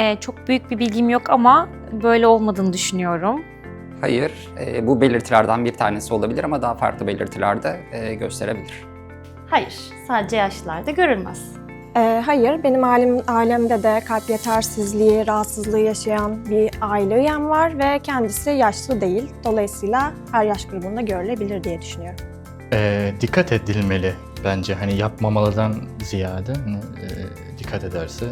Ee, çok büyük bir bilgim yok ama böyle olmadığını düşünüyorum. Hayır, e, bu belirtilerden bir tanesi olabilir ama daha farklı belirtiler de e, gösterebilir. Hayır, sadece yaşlılarda görülmez. Ee, hayır, benim ailem, ailemde de kalp yetersizliği, rahatsızlığı yaşayan bir aile üyem var ve kendisi yaşlı değil. Dolayısıyla her yaş grubunda görülebilir diye düşünüyorum. Ee, dikkat edilmeli bence hani yapmamalıdan ziyade hani, e, dikkat ederse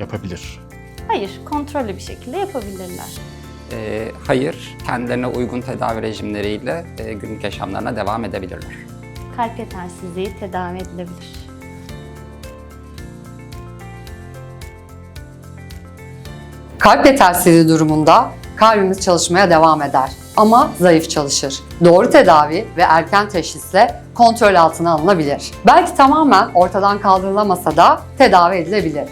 yapabilir. Hayır, kontrollü bir şekilde yapabilirler. E, hayır, kendilerine uygun tedavi rejimleriyle e, günlük yaşamlarına devam edebilirler. Kalp yetersizliği tedavi edilebilir. Kalp yetersizliği durumunda kalbimiz çalışmaya devam eder ama zayıf çalışır. Doğru tedavi ve erken teşhisle kontrol altına alınabilir. Belki tamamen ortadan kaldırılamasa da tedavi edilebilir.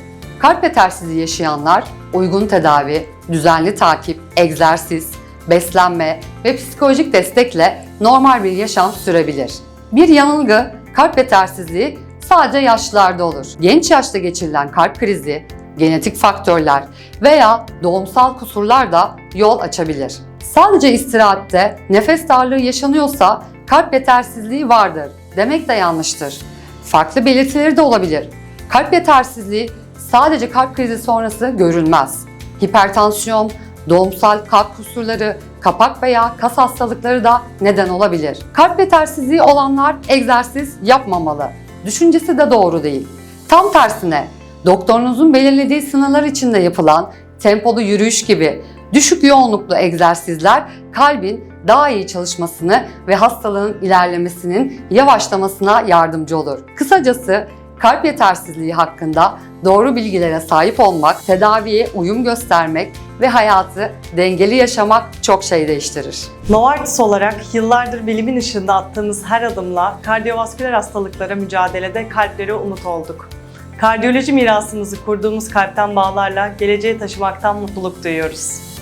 Kalp yetersizliği yaşayanlar uygun tedavi, düzenli takip, egzersiz, beslenme ve psikolojik destekle normal bir yaşam sürebilir. Bir yanılgı, kalp yetersizliği sadece yaşlılarda olur. Genç yaşta geçirilen kalp krizi, genetik faktörler veya doğumsal kusurlar da yol açabilir. Sadece istirahatte nefes darlığı yaşanıyorsa kalp yetersizliği vardır demek de yanlıştır. Farklı belirtileri de olabilir. Kalp yetersizliği sadece kalp krizi sonrası görülmez. Hipertansiyon, doğumsal kalp kusurları, kapak veya kas hastalıkları da neden olabilir. Kalp yetersizliği olanlar egzersiz yapmamalı. Düşüncesi de doğru değil. Tam tersine doktorunuzun belirlediği sınırlar içinde yapılan tempolu yürüyüş gibi düşük yoğunluklu egzersizler kalbin daha iyi çalışmasını ve hastalığın ilerlemesinin yavaşlamasına yardımcı olur. Kısacası kalp yetersizliği hakkında doğru bilgilere sahip olmak, tedaviye uyum göstermek ve hayatı dengeli yaşamak çok şey değiştirir. Novartis olarak yıllardır bilimin ışığında attığımız her adımla kardiyovasküler hastalıklara mücadelede kalplere umut olduk. Kardiyoloji mirasımızı kurduğumuz kalpten bağlarla geleceğe taşımaktan mutluluk duyuyoruz.